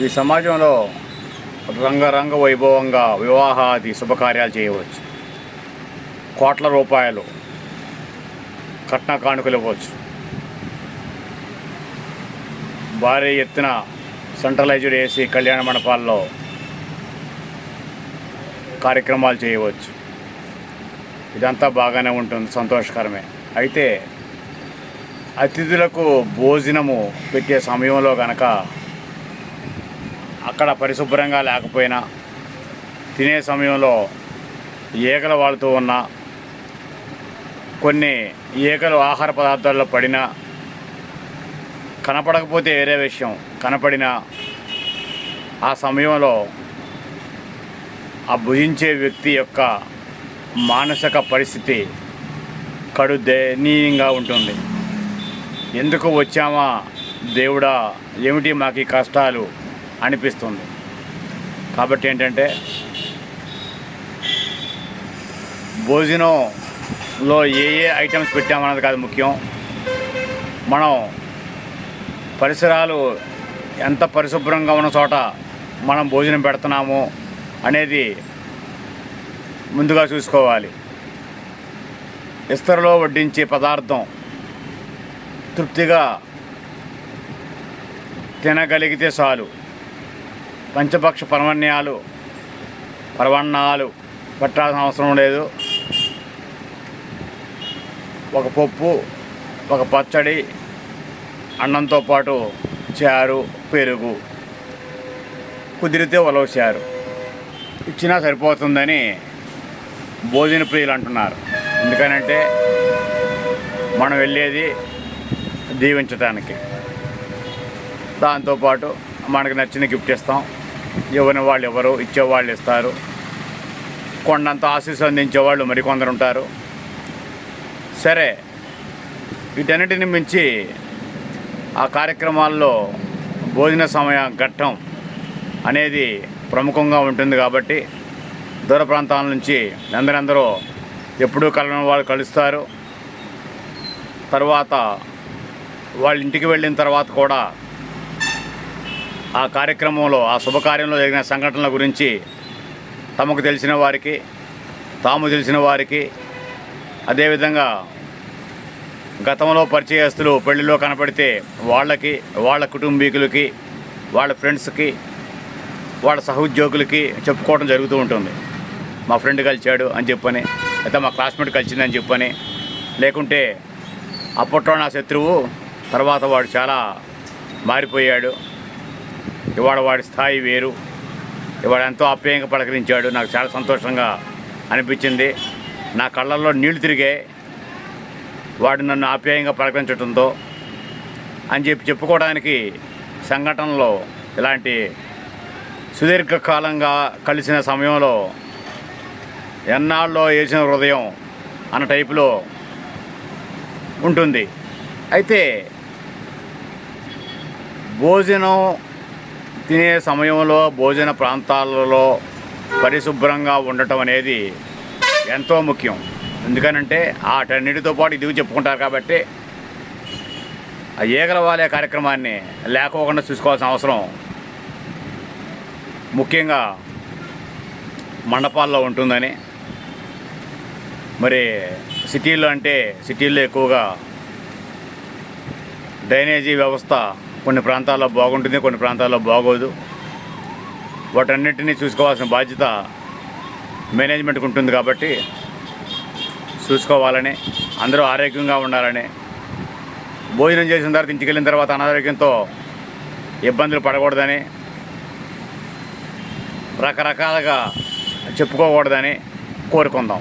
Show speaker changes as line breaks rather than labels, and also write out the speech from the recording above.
ఈ సమాజంలో రంగరంగ వైభవంగా వివాహాది శుభకార్యాలు చేయవచ్చు. కోట్ల రూపాయలు కట్న కానుకలు ఇవ్వచ్చు. భారీ ఎత్తున సెంట్రలైజ్డ్ ఏసీ కళ్యాణ మండపాల్లో కార్యక్రమాలు చేయవచ్చు. ఇదంతా బాగానే ఉంటుంది సంతోషకరమే. అయితే అతిథులకు భోజనము పెట్టే సమయంలో కనుక అక్కడ పరిశుభ్రంగా లేకపోయినా తినే సమయంలో ఈగల వాడుతూ ఉన్న కొన్ని ఈగలు ఆహార పదార్థాల్లో పడినా కనపడకపోతే వేరే విషయం కనపడినా ఆ సమయంలో ఆ భుజించే వ్యక్తి యొక్క మానసిక పరిస్థితి కడు దయనీయంగా ఉంటుంది. ఎందుకు వచ్చామా దేవుడా? ఏమిటి మాకు ఈ కష్టాలు? అనిపిస్తుంది. కాబట్టి ఏంటంటే భోజనంలో ఏ ఏ ఐటమ్స్ పెట్టామన్నది కాదు ముఖ్యం. మనం పరిసరాలు ఎంత పరిశుభ్రంగా ఉన్న చోట మనం భోజనం పెడుతున్నాము అనేది ముందుగా చూసుకోవాలి. ఇస్తరలో వడ్డించే పదార్థం తృప్తిగా తినగలిగితే చాలు. పంచపక్ష పరమణ్యాలు పరవణాలు పెట్టాల్సిన అవసరం లేదు. ఒక పప్పు ఒక పచ్చడి అన్నంతో పాటు చారు పెరుగు కుదిరితే ఒలవచారు ఇచ్చినా సరిపోతుందని భోజన ప్రియులు అంటున్నారు. ఎందుకనంటే మనం వెళ్ళేది దీవించటానికి. దాంతోపాటు మనకు నచ్చిన గిఫ్ట్ ఇస్తాం. ఇవ్వని వాళ్ళు ఎవరు ఇచ్చేవాళ్ళు ఇస్తారు. కొండంత ఆశీస్సు అందించేవాళ్ళు మరికొందరు ఉంటారు. సరే వీటన్నిటిని మించి ఆ కార్యక్రమాల్లో భోజన సమయ ఘట్టం అనేది ప్రముఖంగా ఉంటుంది కాబట్టి దూర ప్రాంతాల నుంచి అందరందరూ ఎప్పుడూ కలవని వాళ్ళు కలుస్తారు. తర్వాత వాళ్ళ ఇంటికి వెళ్ళిన తర్వాత కూడా ఆ కార్యక్రమంలో ఆ శుభకార్యంలో జరిగిన సంఘటనల గురించి తమకు తెలిసిన వారికి తాము తెలిసిన వారికి అదేవిధంగా గతంలో పరిచయస్తులు పెళ్ళిలో కనపడితే వాళ్ళకి వాళ్ళ కుటుంబీకులకి వాళ్ళ ఫ్రెండ్స్కి వాళ్ళ సహోద్యోగులకి చెప్పుకోవడం జరుగుతూ ఉంటుంది. మా ఫ్రెండ్ కలిచాడు అని చెప్పని అయితే మా క్లాస్మేట్ కలిసిందని చెప్పని లేకుంటే అప్పట్లో నా శత్రువు తర్వాత వాడు చాలా మారిపోయాడు. ఇవాళ వాడి స్థాయి వేరు. ఇవాడు ఎంతో ఆప్యాయంగా పలకరించాడు. నాకు చాలా సంతోషంగా అనిపించింది. నా కళ్ళల్లో నీళ్ళు తిరిగాయి. వాడు నన్ను ఆప్యాయంగా పలకరించడంతో అని చెప్పి చెప్పుకోవడానికి సంఘటనలో ఇలాంటి సుదీర్ఘకాలంగా కలిసిన సమయంలో ఎన్నాళ్ళలో వేసిన హృదయం అన్న టైపులో ఉంటుంది. అయితే భోజనం తినే సమయంలో భోజన ప్రాంతాలలో పరిశుభ్రంగా ఉండటం అనేది ఎంతో ముఖ్యం. ఎందుకనంటే వాటన్నిటితో పాటు ఇది చెప్పుకుంటారు కాబట్టి ఆ ఈగల వాలే కార్యక్రమాన్ని లేకోకుండా చూసుకోవాల్సిన అవసరం ముఖ్యంగా మండపాల్లో ఉంటుందని. మరి సిటీల్లో అంటే సిటీల్లో ఎక్కువగా డ్రైనేజీ వ్యవస్థ కొన్ని ప్రాంతాల్లో బాగుంటుంది కొన్ని ప్రాంతాల్లో బాగోదు. వాటన్నిటినీ చూసుకోవాల్సిన బాధ్యత మేనేజ్మెంట్కి ఉంటుంది కాబట్టి చూసుకోవాలని అందరూ ఆరోగ్యంగా ఉండాలని. భోజనం చేసిన తర్వాత ఇంటికి వెళ్ళిన తర్వాత అనారోగ్యంతో ఇబ్బందులు పడకూడదని రకరకాలుగా చెప్పుకోకూడదని కోరుకుందాం.